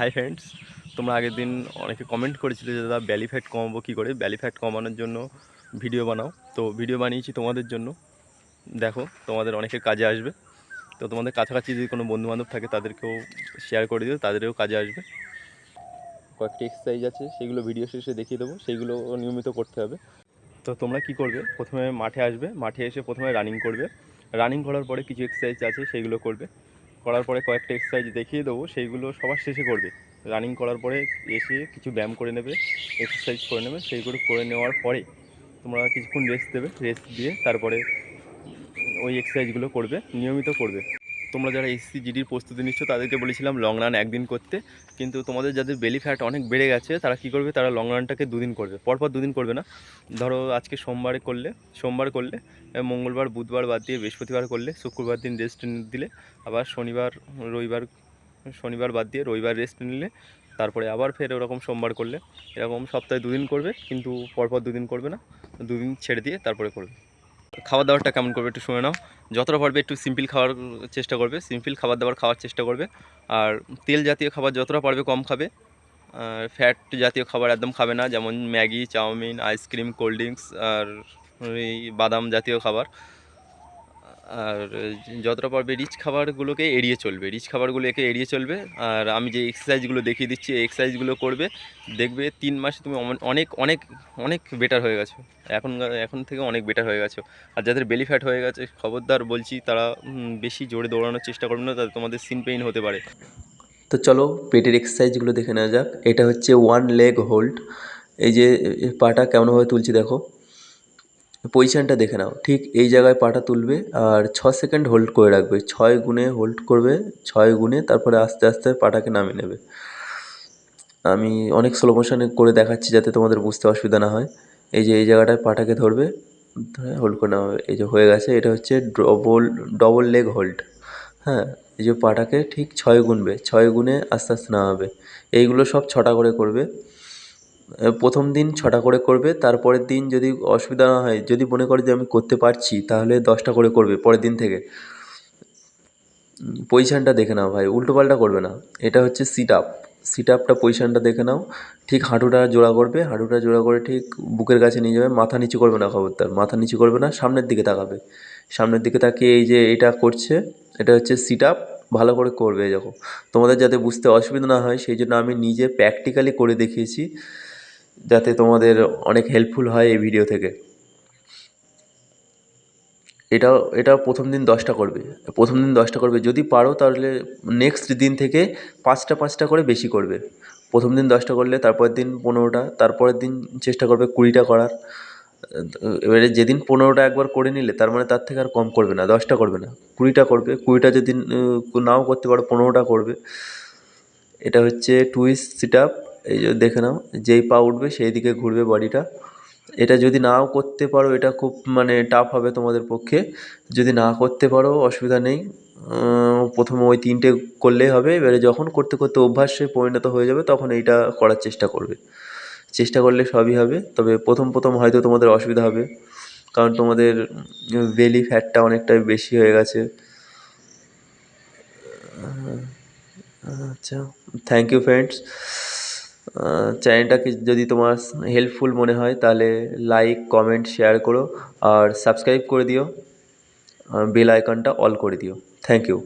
Hi friends তোমরা আগের দিন অনেকে কমেন্ট করেছিলে যে, দাদা ব্যালি ফ্যাট কমাবো কী করে? ব্যালি ফ্যাট কমানোর জন্য ভিডিও বানাও। তো ভিডিও বানিয়েছি তোমাদের জন্য। দেখো, তোমাদের অনেকের কাজে আসবে। তো তোমাদের কাছাকাছি যদি কোনো বন্ধুবান্ধব থাকে, তাদেরকেও শেয়ার করে দিও, তাদেরও কাজে আসবে। কয়েকটি এক্সারসাইজ আছে, সেগুলো ভিডিও শেষে দেখিয়ে দেবো সেইগুলো নিয়মিত করতে হবে। তো তোমরা কি করবে? প্রথমে মাঠে আসবে, মাঠে এসে প্রথমে রানিং করবে। রানিং করার পরে কিছু এক্সারসাইজ আছে সেইগুলো করবে। করার পরে কয়েকটা এক্সারসাইজ দেখিয়ে দেবো, সেইগুলো সবার শেষে করবে। রানিং করার পরে এসে কিছু ব্যায়াম করে নেবে এক্সারসাইজ করে নেবে, সেইগুলো করে নেওয়ার পরে তোমরা কিছুক্ষণ রেস্ট দেবে রেস্ট দিয়ে তারপরে ওই এক্সারসাইজগুলো করবে, নিয়মিত করবে। তোমরা যারা এসসি জিডির প্রস্তুতি নিচ্ছ, তাদেরকে বলেছিলাম লং রান একদিন করতে। কিন্তু তোমাদের যাদের বেলি ফ্যাট অনেক বেড়ে গেছে, তারা কি করবে? তারা লং রানটাকে দুদিন করবে। পরপর দুদিন করবে না। ধরো আজকে সোমবারে করলে, সোমবার করলে মঙ্গলবার, বুধবার বাদ দিয়ে বৃহস্পতিবার করলে, শুক্রবার দিন রেস্ট দিলে, আবার শনিবার, রবিবার, শনিবার বাদ দিয়ে রবিবার রেস্ট নিলে, তারপরে আবার ফের ওরকম সোমবার করলে, এরকম সপ্তাহে দুদিন করবে, কিন্তু পরপর দুদিন করবে না। দুদিন ছেড়ে দিয়ে তারপরে করবে। খাবার দাবারটা কেমন করবে একটু শুনে নাও। যতটা পারবে একটু সিম্পল খাওয়ার চেষ্টা করবে, সিম্পল খাবার দাবার খাওয়ার চেষ্টা করবে। আর তেল জাতীয় খাবার যতটা পারবে কম খাবে। আর ফ্যাট জাতীয় খাবার একদম খাবে না, যেমন Maggi, chowmein ice cream cold drinks আর এই বাদাম জাতীয় খাবার। আর যতটা পারবে রিচ খাবারগুলোকে এড়িয়ে চলবে। রিচ খাবারগুলোকে এড়িয়ে চলবে। আর, আমি যে এক্সারসাইজগুলো দেখিয়ে দিচ্ছি এক্সারসাইজগুলো করবে, দেখবে তিন মাসে তুমি অনেক অনেক অনেক বেটার হয়ে গেছো। এখন এখন থেকে অনেক বেটার হয়ে গেছো। আর যাদের বেলি ফ্যাট হয়ে গেছে, খবরদার বলছি, তারা বেশি জোরে দৌড়ানোর চেষ্টা করবে না, তাদের তোমাদের সিন পেইন হতে পারে। তো চলো, পেটের এক্সারসাইজগুলো দেখে নেওয়া যাক। এটা হচ্ছে ওয়ান লেগ হোল্ড এই যে পাটা কেমনভাবে তুলছি দেখো। পজিশানটা দেখে নাও। ঠিক এই জায়গায় পাটা তুলবে আর ছ সেকেন্ড হোল্ড করে রাখবে। ছয় গুণে হোল্ড করবে, ছয় গুণে তারপরে আস্তে আস্তে পাটাকে নামিয়ে নেবে। আমি অনেক স্লো মোশনে করে দেখাচ্ছি যাতে তোমাদের বুঝতে অসুবিধা না হয়। এই যে এই জায়গাটায় পাটাকে ধরবে, ধরে হোল্ড করে নেওয়া হবে এই যে হয়ে গেছে, এটা হচ্ছে ডবল ডবল লেগ হোল্ড হ্যাঁ এই যে পাটাকে ঠিক ছয় গুনবে, ছয় গুণে আস্তে আস্তে নামাবে। এইগুলো সব ছটা করে করবে। প্রথম দিন ছটা করে করবে, তারপরের দিন যদি অসুবিধা না হয়, যদি মনে করে যে আমি করতে পারছি, তাহলে দশটা করে করবে পরের দিন থেকে। পজিশানটা দেখে নাও ভাই উল্টোপাল্টা করবে না। এটা হচ্ছে সিট আপ সিট আপটা পজিশানটা দেখে নাও। ঠিক হাঁটুটা জোড়া করবে, হাঁটুটা জোড়া করে ঠিক বুকের কাছে নিয়ে যাবে, মাথা নিচু করবে না খবরদার, মাথা নিচু করবে না, সামনের দিকে তাকাবে। সামনের দিকে তাকিয়ে এই যে এটা করছে, এটা হচ্ছে সিট আপ ভালো করে করবে দেখো। তোমাদের যাতে বুঝতে অসুবিধা না হয়, সেই জন্য আমি নিজে প্র্যাকটিক্যালি করে দেখিয়েছি। যাতে তোমাদের অনেক হেল্পফুল হয় এই ভিডিও থেকে। এটাও এটা প্রথম দিন দশটা করবে। প্রথম দিন দশটা করবে। যদি পারো তাহলে নেক্সট দিন থেকে পাঁচটা পাঁচটা করে বেশি করবে। প্রথম দিন দশটা করলে তারপরের দিন পনেরোটা, তারপরের দিন চেষ্টা করবে কুড়িটা করার। এবারে যেদিন পনেরোটা একবার করে নিলে তার মানে তার থেকে আর কম করবে না, দশটা করবে না। কুড়িটা করবে, কুড়িটা যেদিন নাও করতে পারো, পনেরোটা করবে। এটা হচ্ছে টুইস্ট সিট আপ এই যে দেখে নাও, যেই পা উঠবে সেই দিকে ঘুরবে বডিটা এটা যদি নাও করতে পারো, এটা খুব মানে টাফ হবে তোমাদের পক্ষে। যদি না করতে পারো, অসুবিধা নেই। প্রথমে ওই তিনটে করলেই হবে। এবারে যখন করতে করতে অভ্যাসে পরিণত হয়ে যাবে, তখন এইটা করার চেষ্টা করবে। চেষ্টা করলে সবই হবে। তবে প্রথম প্রথম হয়তো তোমাদের অসুবিধা হবে। কারণ তোমাদের বেলি ফ্যাটটা অনেকটাই বেশি হয়ে গেছে। আচ্ছা। থ্যাংক ইউ ফ্রেন্ডস চ্যানেলটাকে যদি তোমার হেল্পফুল মনে হয়, তাহলে লাইক কমেন্ট শেয়ার করো আর সাবস্ক্রাইব করে দিও। বেল আইকনটা অল করে দিও। Thank you